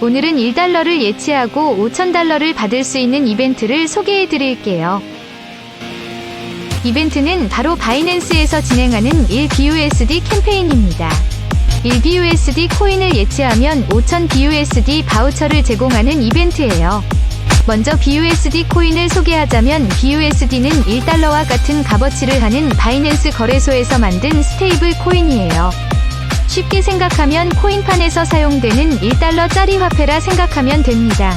오늘은 1달러를 예치하고 5,000달러를 받을 수 있는 이벤트를 소개해 드릴게요. 이벤트는 바로 바이낸스에서 진행하는 1BUSD 캠페인입니다. 1BUSD 코인을 예치하면 5,000 BUSD 바우처를 제공하는 이벤트예요. 먼저 BUSD 코인을 소개하자면 BUSD는 1달러와 같은 값어치를 하는 바이낸스 거래소에서 만든 스테이블 코인이에요. 쉽게 생각하면 코인판에서 사용되는 1달러짜리 화폐라 생각하면 됩니다.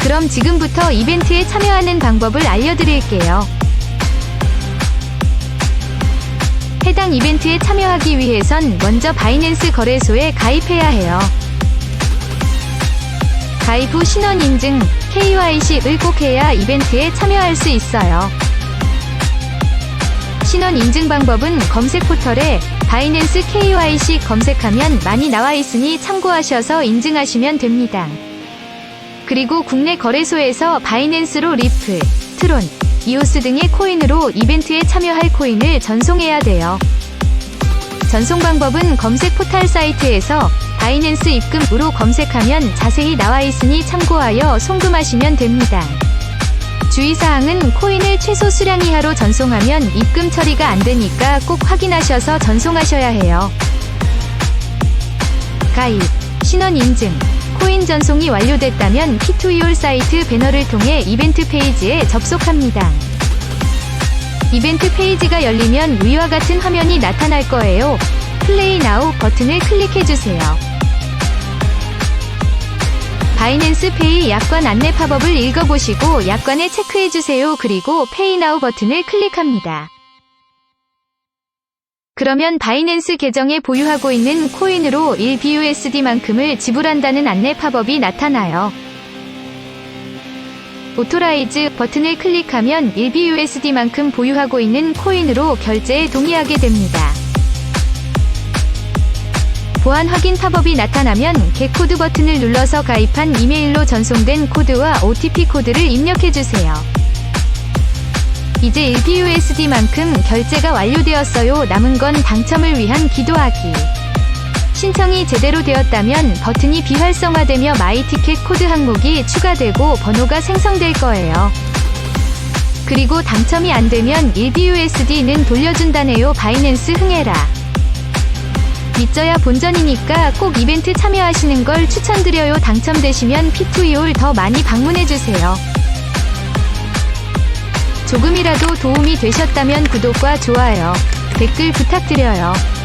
그럼 지금부터 이벤트에 참여하는 방법을 알려드릴게요. 해당 이벤트에 참여하기 위해선 먼저 바이낸스 거래소에 가입해야 해요. 가입 후 신원 인증, KYC을 꼭 해야 이벤트에 참여할 수 있어요. 신원 인증 방법은 검색 포털에 바이낸스 KYC 검색하면 많이 나와 있으니 참고하셔서 인증하시면 됩니다. 그리고 국내 거래소에서 바이낸스로 리플, 트론, 이오스 등의 코인으로 이벤트에 참여할 코인을 전송해야 돼요. 전송 방법은 검색 포털 사이트에서 바이낸스 입금으로 검색하면 자세히 나와 있으니 참고하여 송금하시면 됩니다. 주의사항은 코인을 최소 수량 이하로 전송하면 입금 처리가 안 되니까 꼭 확인하셔서 전송하셔야 해요. 가입, 신원 인증, 코인 전송이 완료됐다면 P2EOL 사이트 배너를 통해 이벤트 페이지에 접속합니다. 이벤트 페이지가 열리면 위와 같은 화면이 나타날 거예요. 플레이 나우 버튼을 클릭해주세요. 바이낸스 페이 약관 안내 팝업을 읽어보시고 약관에 체크해주세요. 그리고 페이 나우 버튼을 클릭합니다. 그러면 바이낸스 계정에 보유하고 있는 코인으로 1BUSD만큼을 지불한다는 안내 팝업이 나타나요. 오토라이즈 버튼을 클릭하면 1BUSD만큼 보유하고 있는 코인으로 결제에 동의하게 됩니다. 보안 확인 팝업이 나타나면 개코드 버튼을 눌러서 가입한 이메일로 전송된 코드와 OTP 코드를 입력해주세요. 이제 1BUSD만큼 결제가 완료되었어요. 남은 건 당첨을 위한 기도하기. 신청이 제대로 되었다면 버튼이 비활성화되며 마이 티켓 코드 항목이 추가되고 번호가 생성될 거예요. 그리고 당첨이 안 되면 1BUSD는 돌려준다네요. 바이낸스 흥해라. 믿져야 본전이니까 꼭 이벤트 참여하시는 걸 추천드려요. 당첨되시면 P2EOL 더 많이 방문해주세요. 조금이라도 도움이 되셨다면 구독과 좋아요, 댓글 부탁드려요.